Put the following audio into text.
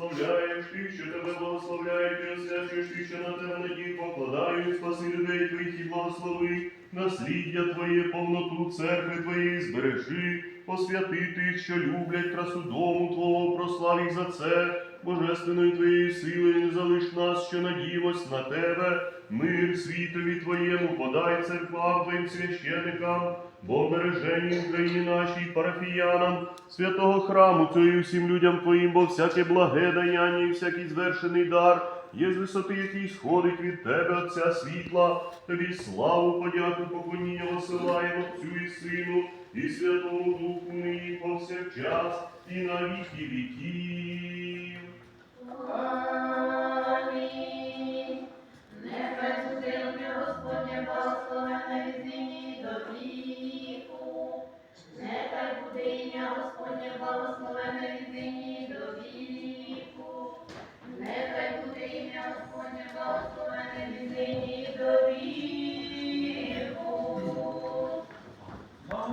благословляєш ти, що тебе благословляють, і освячуєш ти, що на тебе надію покладають, спаси людей твоїх благослови, насліддя Твоє, повноту церкви Твоєї збережи, посвяти тих, що люблять красу дому Твого, прослав їх за це, божественною Твоєю силою не залиш нас, що надіємось на Тебе, мир світові Твоєму, подай церквам Твоїм священикам, бо бережені Україні нашій парафіянам, святого храму і всім людям Твоїм, бо всяке благе даяння і всякий звершений дар є з висоти, який сходить від тебе, Отця світла, тобі славу, подяку, поклоніння посилаємо Отцю і Сину, і Святому Духу нині повсякчас, і на віки віків. Амінь. Нехай зусилля Господня благословенна від нині до віку. Нехай буде ім'я Господня благословенне від нині